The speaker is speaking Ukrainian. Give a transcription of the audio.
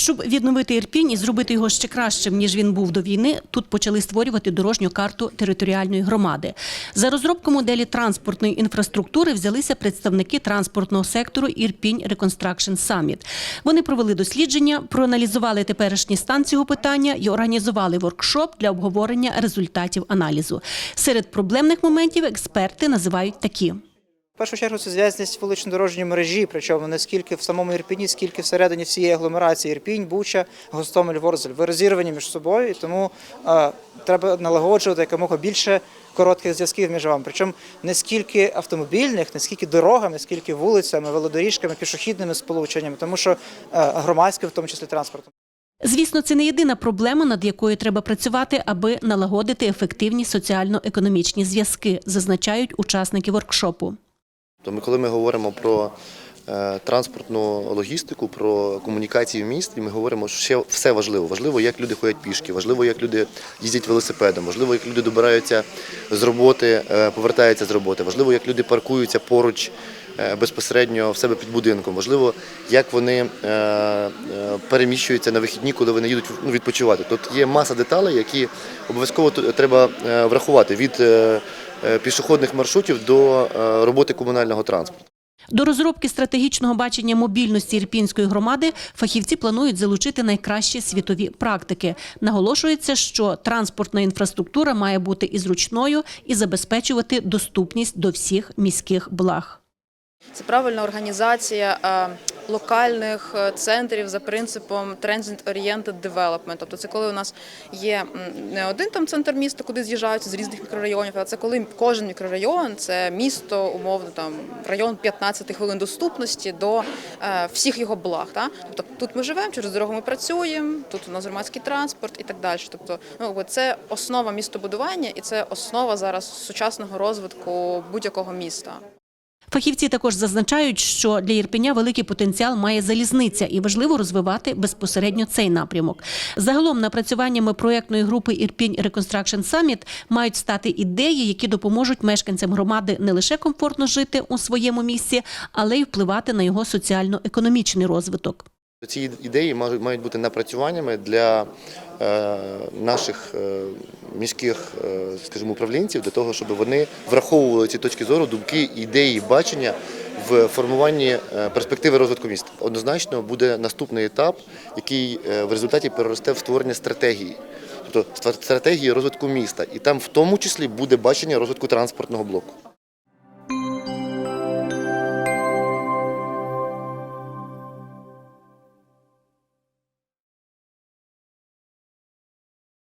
Щоб відновити Ірпінь і зробити його ще кращим, ніж він був до війни, тут почали створювати дорожню карту територіальної громади. За розробку моделі транспортної інфраструктури взялися представники транспортного сектору Ірпінь Reconstruction Summit. Вони провели дослідження, проаналізували теперішній стан цього питання і організували воркшоп для обговорення результатів аналізу. Серед проблемних моментів експерти називають такі. В першу чергу це зв'язність вулично-дорожньої мережі, причому не скільки в самому Ірпіні, скільки всередині всієї агломерації Ірпінь, Буча, Гостомель, Ворзель. Ви розірвані між собою, і тому е, треба налагоджувати якомога більше коротких зв'язків між вами. Причому не скільки автомобільних, не скільки дорогами, скільки вулицями, велодоріжками, пішохідними сполученнями, тому що е, громадським, в тому числі транспортом. Звісно, це не єдина проблема, над якою треба працювати, аби налагодити ефективні соціально-економічні зв'язки, зазначають учасники воркшопу. То ми, коли ми говоримо про е, транспортну логістику, про комунікації в місті, ми говоримо, що ще все важливо. Важливо, як люди ходять пішки, важливо, як люди їздять велосипедом, важливо, як люди добираються з роботи, е, повертаються з роботи, важливо, як люди паркуються поруч е, безпосередньо в себе під будинком. Важливо, як вони переміщуються на вихідні, коли вони їдуть ну, відпочивати. Тут є маса деталей, які обов'язково треба врахувати від пішохідних маршрутів до е, роботи комунального транспорту. До розробки стратегічного бачення мобільності Ірпінської громади фахівці планують залучити найкращі світові практики. Наголошується, що транспортна інфраструктура має бути і зручною, і забезпечувати доступність до всіх міських благ. Це правильна організація е, локальних е, центрів за принципом Transit-Oriented Development. Тобто це коли у нас є не один там центр міста, куди з'їжджаються з різних мікрорайонів, а це коли кожен мікрорайон це місто, умовно там район 15 хвилин доступності до е, всіх його благ. Та? Тобто тут ми живемо, через дорогу ми працюємо, тут у нас громадський транспорт і так далі. Тобто, ну це основа містобудування і це основа зараз сучасного розвитку будь-якого міста. Фахівці також зазначають, що для Ірпеня великий потенціал має залізниця і важливо розвивати безпосередньо цей напрямок. Загалом напрацюваннями проєктної групи Ірпінь Reconstruction Summit мають стати ідеї, які допоможуть мешканцям громади не лише комфортно жити у своєму місці, але й впливати на його соціально-економічний розвиток. Ці ідеї мають бути напрацюваннями для е, наших е, міських, е, скажімо, управлінців, для того, щоб вони враховували ці точки зору, думки, ідеї, бачення в формуванні перспективи розвитку міста. Однозначно буде наступний етап, який в результаті переросте в створення стратегії. Тобто стратегії розвитку міста, і там в тому числі буде бачення розвитку транспортного блоку.